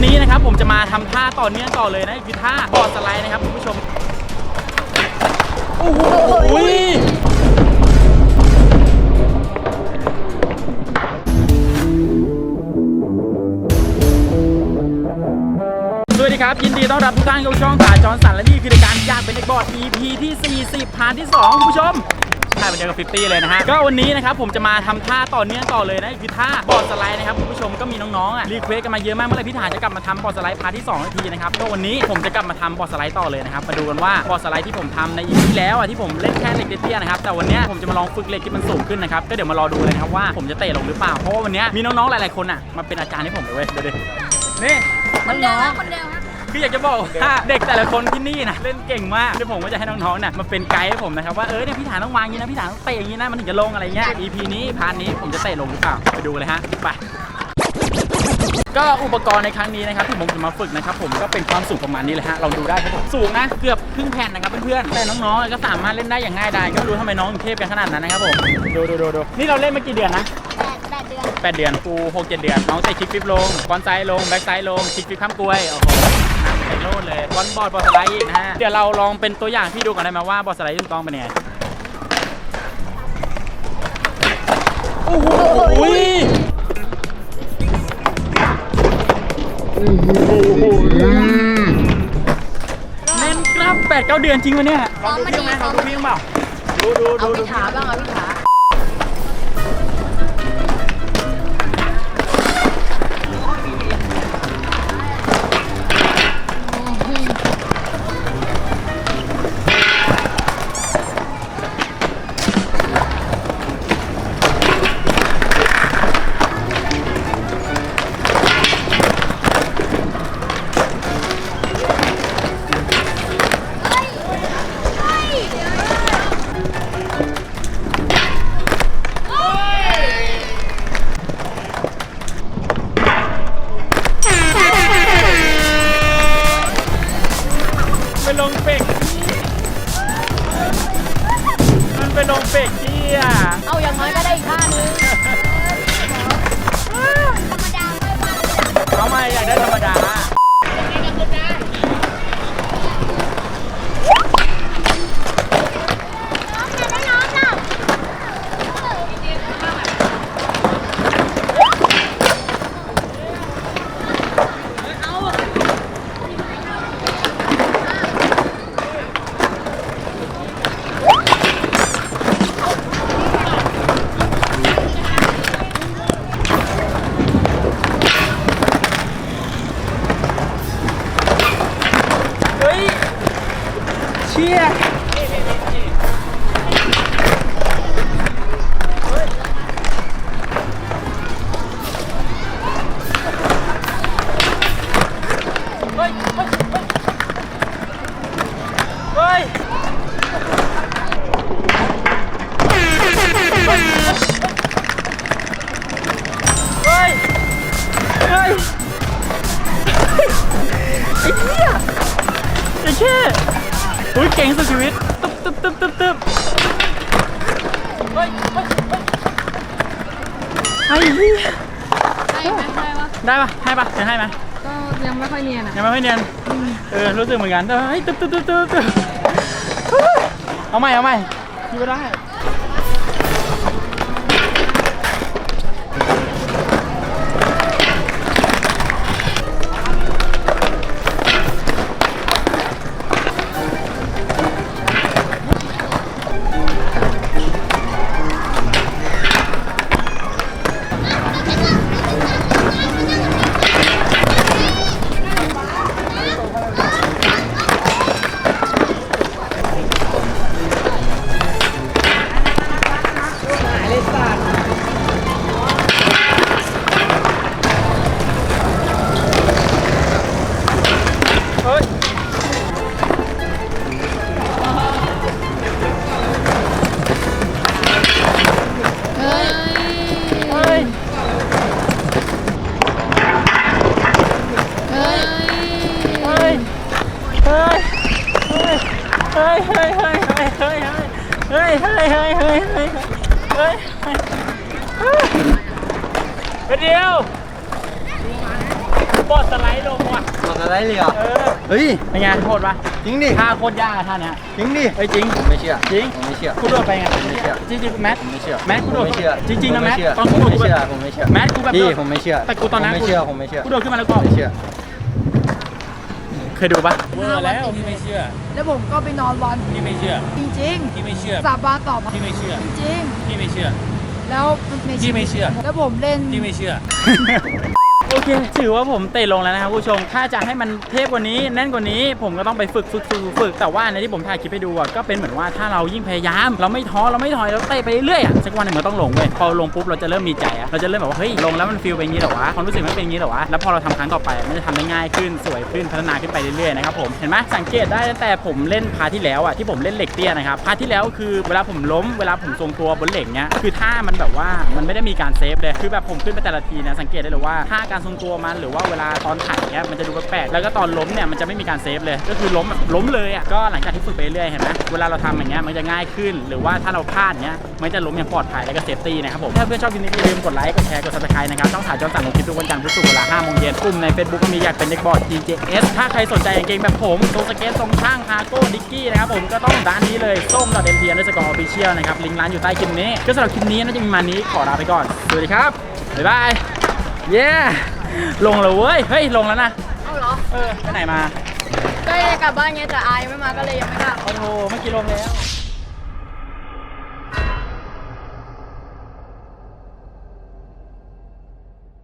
วันนี้นะครับผมจะมาทำท่าต่อเนื่องต่อเลยนะคือท่าบอร์ดสไลด์นะครับคุณผู้ชมโอ้โหสวัสดีครับ ยินดีต้อนรับทุกท่านเข้าช่องป่าจอนสันและนี่คือรายการอยากเป็นเด็กบอร์ด EP ที่ 40พาร์ทที่2คุณผู้ชม ท่าเป็นเดียวกับ50เลยนะฮะ ก็วันนี้นะครับผมจะมาทำท่าต่อเนื่องต่อเลยนะคือท่าบอร์ดสไลด์นะครับคุณผู้ชมก็มีน้องๆอะรีเควสกันมาเยอะมากเมื่อไหร่พี่ถาจะกลับมาทำบอร์ดสไลด์พาร์ทที่2นทีนะครับก็วันนี้ผมจะกลับมาทำบอร์ดสไลด์ต่อเลยนะครับมาดูกันว่าบอร์ดสไลด์ที่ผมทำใน EP ที่แล้วอะที่ผมเล่นแค่เหล็กเตี้ยนะครับแต่วันนี้ผมจะมาลองฝึกเหล็กที่มันสูงขึ้นนะครับก็เดี๋ยวมารอดูเลยนะครับว่าผมจะเตะลงหรือเปล่าเพราะว่าวันนี้มีน้องๆหลายๆคนอะมาเป็นอาจารย์ให้ผมเลยเว้ยเดี๋ยวนี่คนเดิน้องคนเดิมครับ คืออยากจะบอกว่าเด็กแต่ละคนที่นี่นะเล่นเก่งมากเดี๋ยวผมก็จะให้น้องๆเนี่ยมาเป็นไกด์ให้ผมนะครับว่าเออเนี่ยพี่ฐานต้องวางอย่างนี้นะพี่ฐานต้องเตะอย่างนี้นะมันถึงจะลงอะไรเงี้ย EP นี้พาร์ทนี้ผมจะเตะลงหรือเปล่าไปดูเลยฮะไปก็อุปกรณ์ในครั้งนี้นะครับที่ผมจะมาฝึกนะครับผมก็เป็นความสูงประมาณนี้เลยฮะลองดูได้ครับผมสูงนะเกือบครึ่งแผ่นนะครับเพื่อนๆแต่น้องๆก็สามารถเล่นได้อย่างง่ายดายก็ไม่รู้ทำไมน้องเทพกันขนาดนั้นนะครับผมดูดูดูดูนี่เราเล่นมากี่เดือนนะ แปดแปดเดือนแปดเดือนกูหกเจ็ดเดือน น้องเตะคิกฟิปลงบอลไซด์ลง แบ็กไซด์ลงคิกฟิปข้ามกล้วย โอ้โหหนักเป็นโลดเลยบอลบอลบอลสไลด์อีกนะฮะ เดี๋ยวเราลองเป็นตัวอย่างที่ดูกันได้ไหมว่าบอลสไลด์ที่ถูกต้องเป็นยังไง โอ้โหเล่นกลับแปดเก้าเดือนจริงวะเนี่ยลองดูพี่ไหมลองดูพี่เปล่าดูดูเอาดูพิดูถาบ้างเอาพิถา ไปลงเป็กมันไปลงเป็กที่อะเอาอย่างน้อยก็ได้อีกท่านึงธรรมดาไม่บ้างเอาไม่อยากได้ธรรมดา อ้แค่อุ้ยเก่งสุดชีวิตตึ๊บตึ๊บตึ๊บตึ๊บตึ๊บเฮ้ยเฮ้ยเฮ้ยไอ้เหี้ยได้ไหมได้ปะได้ปะให้ปะจะให้ไหมก็ยังไม่ค่อยเนียนอะยังไม่ค่อยเนียนเออรู้สึกเหมือนกันเฮ้ยตึ๊บตึ๊บตึ๊บตึ๊บตึ๊บเอาใหม่เอาใหม่คิดว่าได้ เฮ้ยเฮ้ยเฮ้ยเฮ้ยเฮ้ยเฮ้ยเฮ้ยเฮ้ยเฮ้ยเฮ้ยเฮ้ยเฮ้ยวปอดสเฮ้เลงว่ะหมดเฮ้รเลยเฮ้อเออเฮ้ยเป็นไงโคตรปะจริงดิท่าโคตรยากอะท่าเนี้ยจริงดิเฮ้ยจริง ผมไม่เชื่อจริง ผมไม่เชื่อ กูโดดไปไงไม่เชื่อ จริงจริงๆแมท ผมไม่เชื่อแมทกูโดดผมไม่เฮ้อจริงๆนะแมทตอนกูโดด ผมไม่เชื่อผมไม่เฮ้อแมทกูแบบพี่โดด ผมไม่เชื่อแต่กูตอนนั้น ผมไม่เชื่อผมไม่เชื่อ กูโดดขึ้นมาแล้วกูบอกไม่เชื่อ เคยดูปะเวอร์แล้วพี่ไม่เชื่อแล้วผมก็ไปนอนวันพี่ไม่เชื่อจริงพี่ไม่เชื่อๆสาบานต่อมาพี่ไม่เชื่อจริงพี่ไม่เชื่อ ๆแล้วมันในพี่ไม่เชื่อ แล้วผมเล่นพี่ไม่เชื่อ โอเค ถือว่าผมเตะลงแล้วนะครับผู้ชม ถ้าจะให้มันเทพกว่านี้แน่นกว่านี้ ผมก็ต้องไปฝึกฝึกฝึกฝึก แต่ว่าในที่ผมถ่ายคลิปให้ดูอะก็เป็นเหมือนว่าถ้าเรายิ่งพยายาม เราไม่ท้อเราไม่ถอยเราเตะไปเรื่อยๆอะสักวันหนึ่งมันต้องลงเว้ยพอลงปุ๊บเราจะเริ่มมีใจอะเราจะเริ่มแบบว่าเฮ้ยลงแล้วมันฟีลเป็นอย่างนี้เหรอวะความรู้สึกมันเป็นอย่างนี้เหรอวะแล้วพอเราทำครั้งต่อไปมันจะทำได้ง่ายขึ้นสวยขึ้นพัฒนาขึ้นไปเรื่อยๆนะครับผมเห็นไหมสังเกตได้ตั้งแต่ผมเล่นพาที่แล้วอะที่ผมเล่นเหล็กเตี้ยนะครับพาที่แล้วคือเวลาผมล้มเวลาผมทรงตัวบนเหล็กเนี้ยคือท่ามันแบบว่ามันไม่ได้มีการเซฟเลยคือแบบผมขึ้นไปแต่ละทีนี่ยสังเกตได้เลยว่าท่าการทรงตัวมันหรือว่าเวลาตอนถ่ายเนี้ยมันจะดูแปลกๆแล้วก็ตอนล้มเนี่ยมันจะไม่มีการเซฟเลย ก็คือล้มแบบล้มเลยอะก็หลังจากที่ฝึกไปเรื่อยเห็นไหมเวลาเราทำอย่างเงี้ยมันจะง่ายขึ้น หรือว่าถ้าเราพลาดเนี้ยมันจะล้มอย่างปลอดภัยแล้วก็เซฟตี้นะครับผมถ้าเพื่อนชอบคลิปนี้อย่าลืมกดไลค์กดแชร์กดซับสไครต์นะครับช่องถ่ายจอนสั่งลงคลิปทุกวันจันทร์พุธศุกร์เวลา5โมงเย็นกลุ่มใน Facebook ก็มีอยากเป็นเด็กบอร์ด DJS ถ้าใครสนใจกางเกงแบบผมทรงสเก็ตทรงช่างฮาโก้ดิกกี้นะครับผมก็ต้องร้านนี้เลยส้มดอทเอ็มพีอันเดอร์สกอร์ออฟฟิเชียลนะครับลิงก์ร้านอยู่ใต้คลิปนี้ก็สำหรับคลิปนี้น่าจะมีมานี้ขอลาไปก่อนสวัสดีครับบ๊ายบาย เย้ลงแล้วเว้ย เฮ้ย ลงแล้วนะ เอาเหรอเออ ไปไหนมา ก็จะกลับบ้านไงแต่อายยังไม่มาก็เลยยังไม่กลับ โอ้โหเมื่อกี้ลงแล้ว